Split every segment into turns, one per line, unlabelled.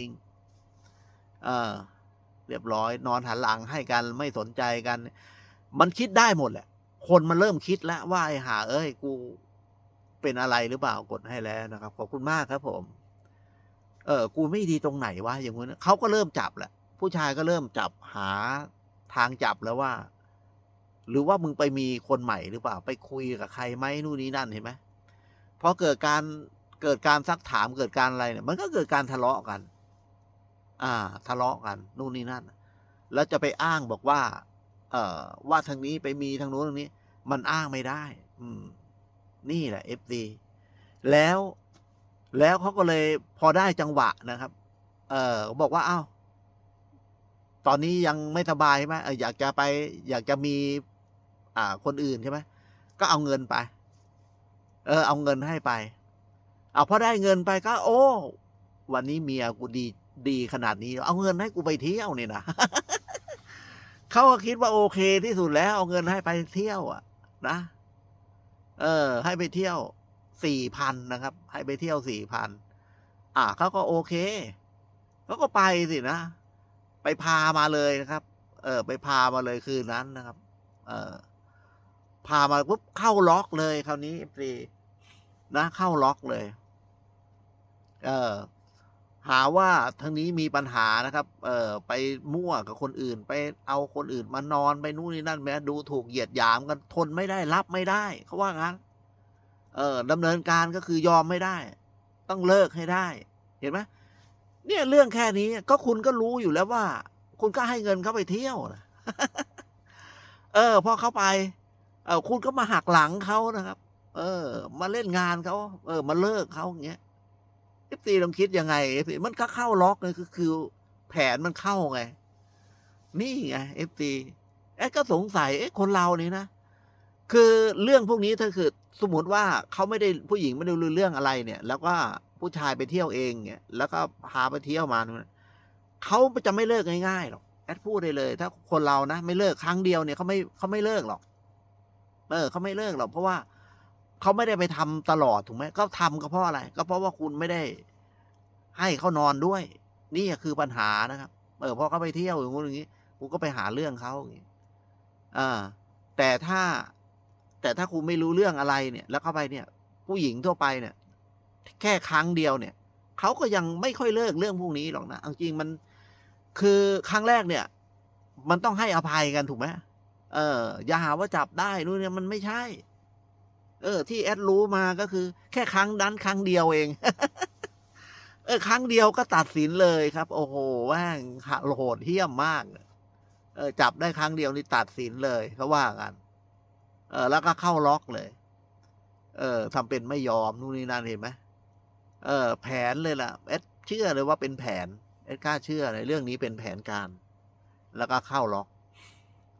ริงเออ เรียบร้อย นอนหันหลังให้กันไม่สนใจกัน มันคิดได้หมดแหละ คนมันเริ่มคิดแล้วว่าไอ้หา เอ้ย กูเป็นอะไรหรือเปล่ากดให้แล้วนะครับ ขอบคุณมากครับผม เออ กูไม่ดีตรงไหนวะอย่างงี้เขาก็เริ่มจับแหละ ผู้ชายก็เริ่มจับหาทางจับแล้วว่า หรือว่ามึงไปมีคนใหม่หรือเปล่า ไปคุยกับใครไหมนู่นนี่นั่นเห็นไหมพอเกิดการเกิดการซักถามเกิดการอะไรเนี่ย มันก็เกิดการทะเลาะกัน อ่า ทะเลาะกันนู่นนี่นั่น แล้วจะไปอ้างบอกว่า เอ่อ ว่าทางนี้ไปมีทางโน้นทางนี้ มันอ้างไม่ได้ อืม นี่แหละเอฟซีแล้วแล้วเขาก็เลยพอได้จังหวะนะครับ เออบอกว่าอ้าวตอนนี้ยังไม่สบายใช่ไหมอออยากจะไป อยากจะมี อ่า คนอื่นใช่ไหมก็เอาเงินไป เออ เอาเงินให้ไป เอาพอได้เงินไปก็ โอ้ วันนี้เมียกูดี ดีขนาดนี้ เอาเงินให้กูไปเที่ยวเนี่ยนะเขาก็คิดว่าโอเคที่สุดแล้ว เอาเงินให้ไปเที่ยวอะ นะ เออ ให้ไปเที่ยวสี่พันนะครับ ให้ไปเที่ยวสี่พันอ่าเขาก็โอเคเขาก็ไปสินะ ไปพามาเลยนะครับ เออ ไปพามาเลยคืนนั้นนะครับ เออพามาปุ๊บเข้าล็อกเลยคราวนี้สินะเข้าล็อกเลย เออ หาว่าทางนี้มีปัญหานะครับ เอ่อ ไปมั่วกับคนอื่น ไปเอาคนอื่นมานอนไปนู่นนี่นั่นแม้ดูถูกเหยียดหยามกันทนไม่ได้รับไม่ได้เขาว่างั้น เออดำเนินการก็คือยอมไม่ได้ ต้องเลิกให้ได้ เห็นไหมเนี่ยเรื่องแค่นี้ก็คุณก็รู้อยู่แล้วว่า คุณก็ให้เงินเขาไปเที่ยวนะเออพอเขาไป เออคุณก็มาหักหลังเขานะครับ เออ มาเล่นงานเขาเออ มาเลิกเขาอย่างเงี้ย เอฟซีลองคิดยังไงเอฟซีมันก็เข้าล็อกเลยคือคือแผนมันเข้าไง นี่ไงเอฟซีเอ๊ะก็สงสัยเอ๊ะคนเรานี่นะ คือเรื่องพวกนี้ถ้าคือสมมติว่าเขาไม่ได้ผู้หญิงไม่ได้รู้เรื่องอะไรเนี่ย แล้วก็ผู้ชายไปเที่ยวเองเนี่ยแล้วก็พาไปเที่ยวมาเนี่ยเขาจะไม่เลิกง่ายๆหรอกแอดพูดได้เลย ถ้าคนเรานะ ไม่เลิกครั้งเดียวเนี่ยเขาไม่เขาไม่เลิกหรอก เออเขาไม่เลิกหรอกเพราะว่า เขาไม่ได้ไปทำตลอดถูกไหมก็ทำก็เพราะอะไร ก็เพราะว่าคุณไม่ได้ให้เขานอนด้วย นี่คือปัญหานะครับเออพอเขาไปเที่ยวอย่างงู้นอย่างนี้กูก็ไปหาเรื่องเขาอย่างนี้อ่าแต่ถ้าแต่ถ้าคุณไม่รู้เรื่องอะไรเนี่ย แล้วเข้าไปเนี่ย ผู้หญิงทั่วไปเนี่ย แค่ครั้งเดียวเนี่ยเขาก็ยังไม่ค่อยเลิกเรื่องพวกนี้หรอกนะอจริงมันคือครั้งแรกเนี่ย มันต้องให้อภัยกันถูกไหมเอออย่าหาว่าจับได้นู่นเนี่ยมันไม่ใช่ เออ ที่แอดรู้มาก็คือ แค่ครั้งนั้นครั้งเดียวเอง เออ ครั้งเดียวก็ตัดสินเลยครับ โอ้โหแม่งโหดเหี้ยมมาก เออ จับได้ครั้งเดียวนี่ตัดสินเลยเขาว่ากันเออ แล้วก็เข้าล็อกเลย เออทำเป็นไม่ยอมนู่นนี่นั่นเห็นไหมเออ แผนเลยล่ะเอดเชื่อเลยว่าเป็นแผนเอดกล้าเชื่อในเรื่องนี้เป็นแผนการ แล้วก็เข้าล็อก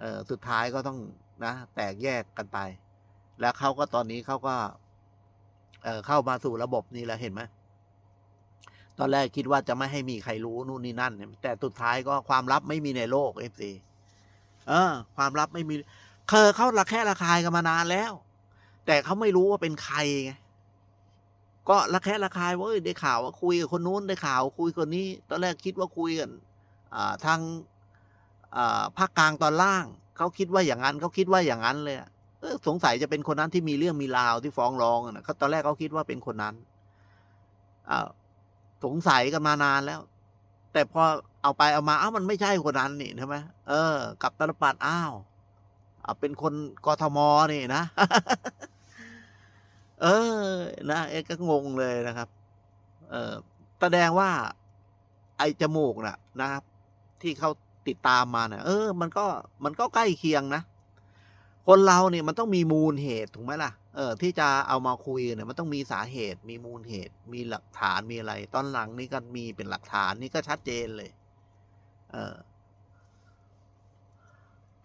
เออสุดท้ายก็ต้องนะ แตกแยกกันไป แล้วเขาก็ตอนนี้เขาก็ เออเข้ามาสู่ระบบนี้แล้วเห็นไหมตอนแรกคิดว่าจะไม่ให้มีใครรู้นู่นนี่นั่นเนี่ยแต่สุดท้ายก็ความลับไม่มีในโลกเอฟซีเออ ความลับไม่มีเคยเขาระแค่ระคายกันมานานแล้ว แต่เขาไม่รู้ว่าเป็นใครไงก็ระแคะระคายว่าได้ข่าวว่าคุยกับคนนู้นได้ข่าวคุยคนนี้ ตอนแรกคิดว่าคุยกันทางภาคกลางตอนล่างเขาคิดว่าอย่างนั้นเขาคิดว่าอย่างนั้นเลยอะ สงสัยจะเป็นคนนั้นที่มีเรื่องมีราวที่ฟ้องร้องนะเขาตอนแรกเขาคิดว่าเป็นคนนั้นอ่าสงสัยกันมานานแล้ว แต่พอเอาไปเอามาอ้าวมันไม่ใช่คนนั้นนี่ใช่ไหมเออ กับตลปัดอ้าวอ่าเป็นคนกทมนี่นะเออ นะเอ็กก็งงเลยนะครับ เออแสดงว่า ไอจมูกน่ะ นะครับ ที่เขาติดตามมาเนี่ยเออ มันก็มันก็ใกล้เคียงนะ คนเราเนี่ยมันต้องมีมูลเหตุถูกไหมล่ะ เออที่จะเอามาคุยเนี่ยมันต้องมีสาเหตุ มีมูลเหตุ มีหลักฐานมีอะไร ตอนหลังนี่ก็มีเป็นหลักฐานนี่ก็ชัดเจนเลย เออ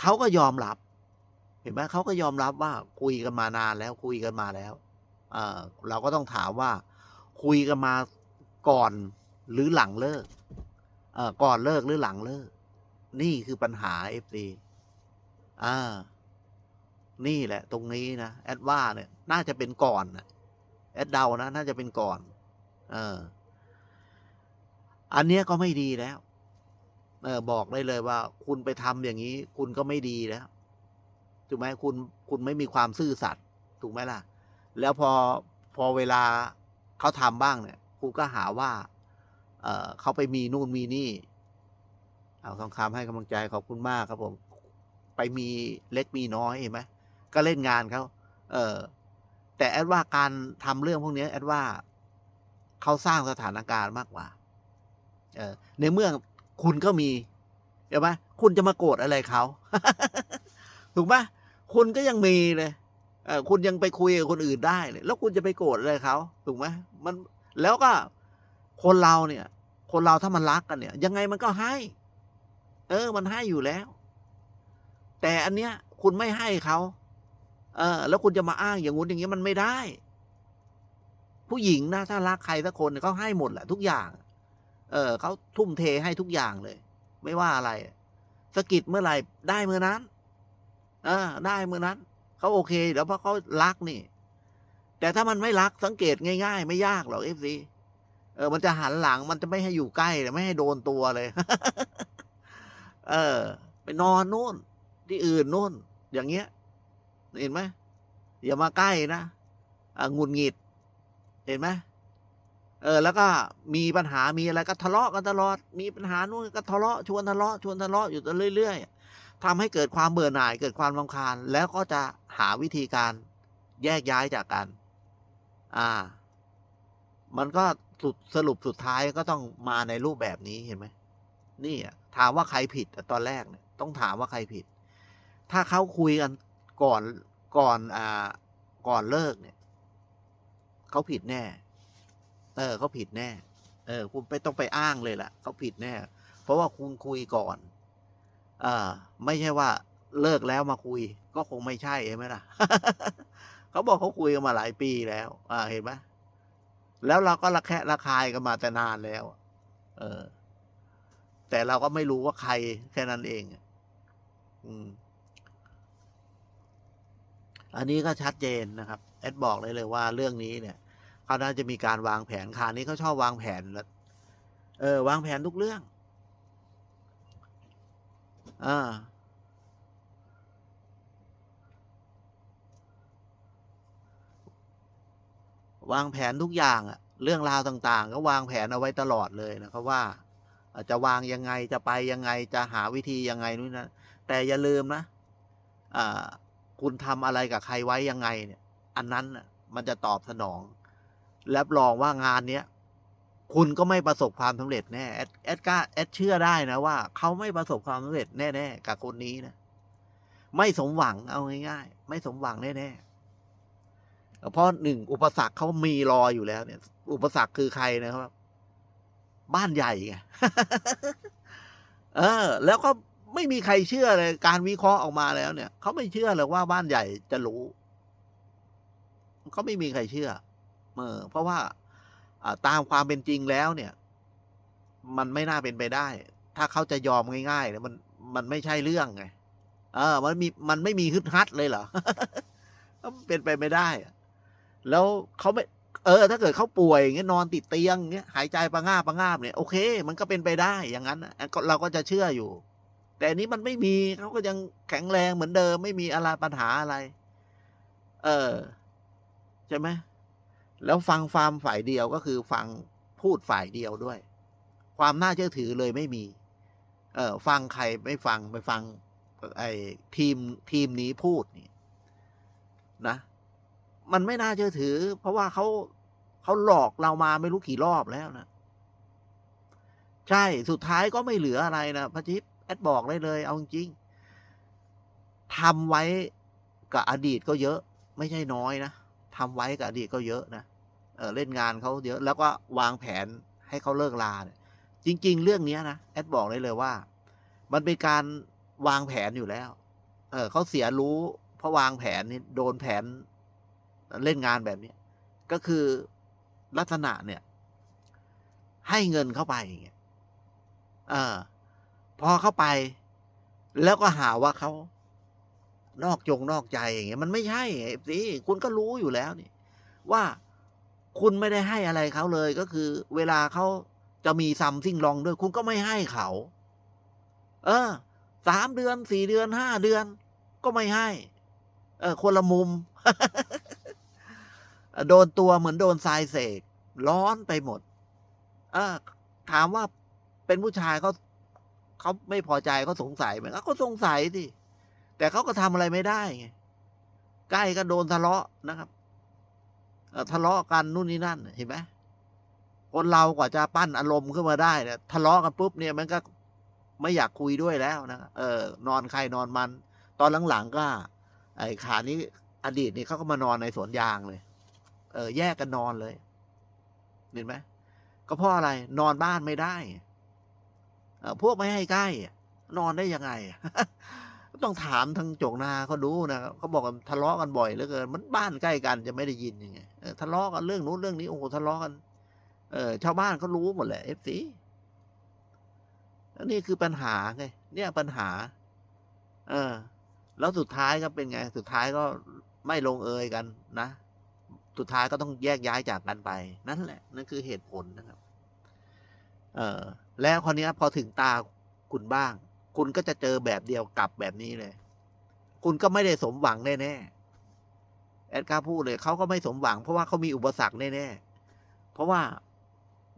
เขาก็ยอมรับ เห็นไหมเขาก็ยอมรับว่าคุยกันมานานแล้วคุยกันมาแล้ว เออเราก็ต้องถามว่า คุยกันมาก่อนหรือหลังเลิก เออก่อนเลิกหรือหลังเลิก นี่คือปัญหาเอฟซีอ่า นี่แหละ ตรงนี้นะแอดว่าเนี่ย น่าจะเป็นก่อนนะแอดเดานะ น่าจะเป็นก่อน เออ อันเนี้ยก็ไม่ดีแล้ว เออ บอกได้เลยว่า คุณไปทำอย่างนี้ คุณก็ไม่ดีแล้วถูกไหมคุณคุณไม่มีความซื่อสัตย์ถูกไหมล่ะ แล้วพอพอเวลาเขาทำบ้างเนี่ย คุณก็หาว่า เออเขาไปมีนู่นมีนี่ เอาคำคำให้กำลังใจขอบคุณมากครับผม ไปมีเล็กมีน้อยเห็นไหม ก็เล่นงานเขาเออ แต่แอดว่าการทำเรื่องพวกนี้แอดว่าเขาสร้างสถานการณ์มากกว่า เออ ในเมื่อคุณก็มีเห็นไหมคุณจะมาโกรธอะไรเขาถูกไหมคุณก็ยังมีเลยเออคุณยังไปคุยกับคนอื่นได้เลย แล้วคุณจะไปโกรธอะไรเขาถูกไหมมันแล้วก็คนเราเนี่ย คนเราถ้ามันรักกันเนี่ย ยังไงมันก็ให้ เออ มันให้อยู่แล้ว แต่อันเนี้ย คุณไม่ให้เขา เออแล้วคุณจะมาอ้างอย่างงู้นอย่างนี้มันไม่ได้ ผู้หญิงนะถ้ารักใครสักคนเขาให้หมดแหละทุกอย่าง เออเขาทุ่มเทให้ทุกอย่างเลย ไม่ว่าอะไรสกิดเมื่อไหร่ได้เมื่อนั้นเออได้เมื่อนั้นเขาโอเคแล้วเพราะเขารักนี่ แต่ถ้ามันไม่รักสังเกตง่าย ๆ ไม่ยากหรอกเอฟซีเออ มันจะหันหลังมันจะไม่ให้อยู่ใกล้ไม่ให้โดนตัวเลย เออ ไปนอนนู่น ที่อื่นนู่น อย่างเงี้ย เห็นไหมอย่ามาใกล้นะอะงุดหงิด เห็นไหมเออ แล้วก็มีปัญหามีอะไรก็ทะเลาะกันตลอด มีปัญหานู่นก็ทะเลาะชวนทะเลาะชวนทะเลาะอยู่เรื่อยๆทำให้เกิดความเบื่อหน่ายเกิดความรำคาญ แล้วก็จะหาวิธีการแยกย้ายจากกัน อ่า มันก็สุดสรุปสุดท้ายก็ต้องมาในรูปแบบนี้เห็นไหมนี่ถามว่าใครผิดตอนแรกเนี่ยต้องถามว่าใครผิด ถ้าเขาคุยกัน ก่อนก่อนอ่าก่อนเลิกเนี่ยเขาผิดแน่ เออเขาผิดแน่ เออ คุณไปต้องไปอ้างเลยล่ะเขาผิดแน่ เพราะว่าคุณคุยก่อนเออไม่ใช่ว่าเลิกแล้วมาคุย ก็คงไม่ใช่ใช่ไหมล่ะเขาบอกเขาคุยกันมาหลายปีแล้ว อ่าเห็นไหมแล้วเราก็ระแคะระคายกันมาแต่นานแล้ว เออ แต่เราก็ไม่รู้ว่าใครแค่นั้นเอง อืม อันนี้ก็ชัดเจนนะครับแอดบอกเลยเลยว่าเรื่องนี้เนี่ยเขาน่าจะมีการวางแผนคานี้เขาชอบวางแผนแล้วเออ วางแผนทุกเรื่องอ่าวางแผนทุกอย่างอะเรื่องราวต่างๆ ก็วางแผนเอาไว้ตลอดเลยนะครับว่าจจะวางยังไงจะไปยังไงจะหาวิธียังไงนู่นนะแต่อย่าลืมนะอ่า คุณทำอะไรกับใครไว้ยังไงเนี่ย อันนั้นน่ะมันจะตอบสนองรับรองว่างานเนี้ยคุณก็ไม่ประสบความสำเร็จแน่แอดแอดกล้าแอดเชื่อได้นะว่า เขาไม่ประสบความสำเร็จแน่ๆกับคนนี้นะไม่สมหวังเอาง่ายๆ ไม่สมหวังแน่ๆเพราะหนึ่งอุปสรรคเขามีรออยู่แล้วเนี่ย อุปสรรคคือใครนะครับ บ้านใหญ่ไงเออ แล้วก็ ไม่มีใครเชื่อเลยการวิเคราะห์ออกมาแล้วเนี่ยเขาไม่เชื่อเลยว่าบ้านใหญ่จะรู้เขาไม่มีใครเชื่อเออเพราะว่าตามความเป็นจริงแล้วเนี่ย มันไม่น่าเป็นไปได้ ถ้าเขาจะยอมง่ายๆเนี่ยมันมันไม่ใช่เรื่องไงเออ มันมีมันไม่มีฮึดฮัดเลยเหรอเป็นไปไม่ได้ แล้วเขาไม่ เออ ถ้าเกิดเขาป่วยอย่างเงี้ยนอนติดเตียงอย่างเงี้ยหายใจประง่าประง่าเนี่ยโอเค มันก็เป็นไปได้อย่างนั้นเราก็จะเชื่ออยู่ แต่นี้มันไม่มีเขาก็ยังแข็งแรงเหมือนเดิม ไม่มีอะไรปัญหาอะไร เออใช่ไหมแล้วฟังฟาร์มฝ่ายเดียวก็คือฟังพูดฝ่ายเดียวด้วย ความน่าเชื่อถือเลยไม่มี เออฟังใครไม่ฟังไปฟัง ไอ้ทีมทีมนี้พูดนี่นะ มันไม่น่าเชื่อถือ เพราะว่าเขาเขาหลอกเรามาไม่รู้กี่รอบแล้วนะ ใช่สุดท้ายก็ไม่เหลืออะไรนะพระชิป แอดบอกได้เลย เอาจริงทำไว้กับอดีตก็เยอะ ไม่ใช่น้อยนะทำไว้กับอดีตก็เยอะนะเออเล่นงานเขาเยอะ แล้วก็วางแผนให้เขาเลิกลาเนี่ยจริง ๆ เรื่องเนี้ยนะแอดบอกได้เลยว่า มันเป็นการวางแผนอยู่แล้ว เออเขาเสียรู้ เพราะวางแผนนี่โดนแผนเล่นงานแบบเนี้ยก็คือลักษณะเนี่ย ให้เงินเข้าไปอย่างเงี้ยเออ พอเข้าไป แล้วก็หาว่าเขานอกจงนอกใจอย่างเงี้ยมันไม่ใช่สิคุณก็รู้อยู่แล้วนี่ ว่าคุณไม่ได้ให้อะไรเขาเลยก็คือ เวลาเขาจะมีซัมซิ่งลองด้วย คุณก็ไม่ให้เขา เออสามเดือนสี่เดือนห้าเดือน ก็ไม่ให้ เออคนละมุม โดนตัวเหมือนโดนทรายเสก ร้อนไปหมด เออถามว่าเป็นผู้ชายเขา เขาไม่พอใจเขาสงสัยไหมเขาสงสัยสิแต่เขาก็ทำอะไรไม่ได้ไงใกล้ก็โดนทะเลาะนะครับทะเลาะกันนู่นนี่นั่นเห็นไหมคนเรากว่าจะปั้นอารมณ์ขึ้นมาได้เนี่ยทะเลาะกันปุ๊บเนี่ยมันก็ไม่อยากคุยด้วยแล้วนะเออนอนใครนอนมัน ตอนหลังๆก็ ไอ้ขานี้อดีตนี่เขาก็มานอนในสวนยางเลย เออ แยกกันนอนเลย เห็นไหมก็เพราะอะไรนอนบ้านไม่ได้ พวกไม่ให้ใกล้ นอนได้ยังไง ต้องถามทางโจกนาเขาดูนะเขาบอกกันทะเลาะกันบ่อยเหลือเกิน มันบ้านใกล้กันจะไม่ได้ยินยังไงทะเลาะกันเรื่องนู้นเรื่องนี้โอ้โหทะเลาะกันเออชาวบ้านเขารู้หมดแหละเอฟซีนี่คือปัญหาไงเนี่ยปัญหา เออ แล้วสุดท้ายก็เป็นไง สุดท้ายก็ไม่ลงเอยกันนะ สุดท้ายก็ต้องแยกย้ายจากกันไป นั่นแหละ นั่นคือเหตุผลนะครับ เออ แล้วคนนี้พอถึงตาคุณบ้าง คุณก็จะเจอแบบเดียวกับแบบนี้เลย คุณก็ไม่ได้สมหวังแน่ๆแอดกาพูดเลยเขาก็ไม่สมหวัง เพราะว่าเขามีอุปสรรคแน่ๆเพราะว่า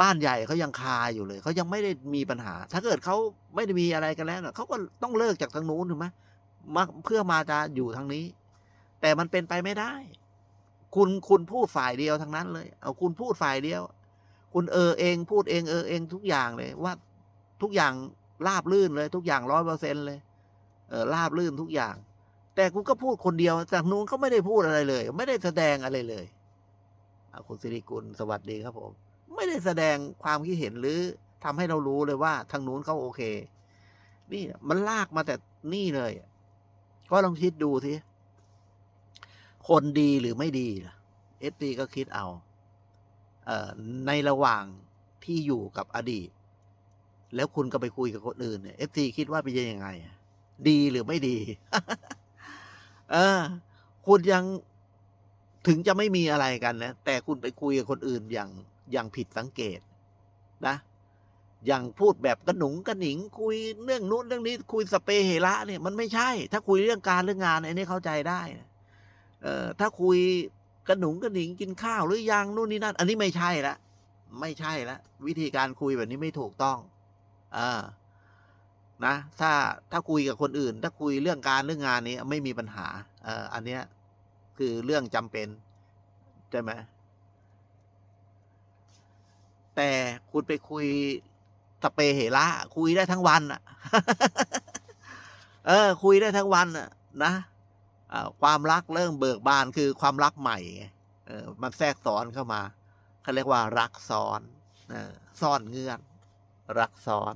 บ้านใหญ่เขายังคาอยู่เลยเขายังไม่ได้มีปัญหา ถ้าเกิดเขาไม่ได้มีอะไรกันแล้วเขาก็ต้องเลิกจากทางนู้นถูกไหมมาเพื่อมาจะอยู่ทางนี้ แต่มันเป็นไปไม่ได้ คุณคุณพูดฝ่ายเดียวทั้งนั้นเลย เอาคุณพูดฝ่ายเดียว คุณเออเองพูดเองเออเองทุกอย่างเลย ว่าทุกอย่างราบลื่นเลย ทุกอย่างร้อยเปอร์เซ็นเลยเออราบลื่นทุกอย่าง แต่คุณก็พูดคนเดียวจากนู้นเขาไม่ได้พูดอะไรเลย ไม่ได้แสดงอะไรเลยคุณสิริกุลสวัสดีครับผม ไม่ได้แสดงความคิดเห็นหรือทำให้เรารู้เลยว่า ทางนู้นเขาโอเค นี่มันลากมาแต่นี่เลย ก็ลองคิดดูทีคนดีหรือไม่ดีล่ะเอฟซีก็คิดเอา ในระหว่างที่อยู่กับอดีต แล้วคุณก็ไปคุยกับคนอื่นเนี่ยเอฟซีคิดว่าเป็นยังไง ดีหรือไม่ดี เออ คุณยังถึงจะไม่มีอะไรกันนะ แต่คุณไปคุยกับคนอื่นอย่างอย่างผิดสังเกต นะ อย่างพูดแบบกระหนุงกระหนิง คุยเรื่องนู้นเรื่องนี้ คุยสเปเฮระเนี่ยมันไม่ใช่ ถ้าคุยเรื่องการเรื่องงานไอ้นี่เข้าใจได้ เออถ้าคุย กระหนุงกระหนิงกินข้าวหรือยังนู่นนี่นั่น อันนี้ไม่ใช่ละไม่ใช่ละวิธีการคุยแบบนี้ไม่ถูกต้องอ่านะ ถ้าถ้าคุยกับคนอื่น ถ้าคุยเรื่องการเรื่องงานนี้ไม่มีปัญหาเอออันเนี้ยคือเรื่องจำเป็นใช่ไหมแต่คุณไปคุยสเปเหระคุยได้ทั้งวันอะ เออ คุยได้ทั้งวันอะ นะ ความรักเริ่มเบิกบานคือความรักใหม่เออมันแทรกซ้อนเข้ามาเขาเรียกว่ารักซ้อนอซ่อนเงื่อน รักซ้อน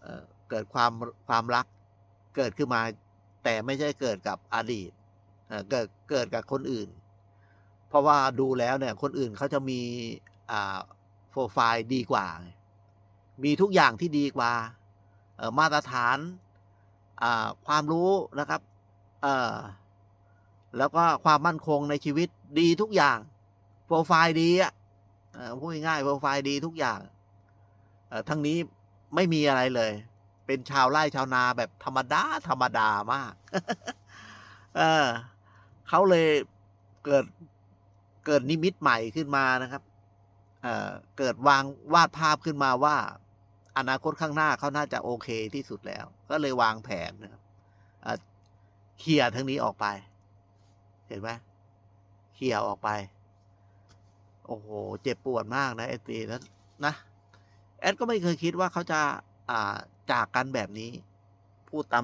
เออเกิดความความรักเกิดขึ้นมา แต่ไม่ใช่เกิดกับอดีตเเกิดเกิดกับคนอื่น เพราะว่าดูแล้วเนี่ย คนอื่นเขาจะมีอ่าโปรไฟล์ดีกว่า มีทุกอย่างที่ดีกว่ามาตรฐานความรู้นะครับ เอ่อแล้วก็ความมั่นคงในชีวิตดีทุกอย่าง โปรไฟล์ดีอะพูดง่ายโปรไฟล์ดีทุกอย่างเอ่อทั้งนี้ไม่มีอะไรเลย เป็นชาวไร่ชาวนาแบบธรรมดา ธรรมดามาก เออเขาเลยเกิดเกิดนิมิตใหม่ขึ้นมานะครับ เอ่อเกิดวางวาดภาพขึ้นมาว่า อนาคตข้างหน้าเขาน่าจะโอเคที่สุดแล้ว ก็เลยวางแผนนะครับ เคลียร์ทั้งนี้ออกไป เห็นไหมเคลียร์ออกไป โอ้โห เจ็บปวดมากนะเอตีนั้นนะ แอดก็ไม่เคยคิดว่าเขาจะ อ่าจากกันแบบนี้ พูดตาม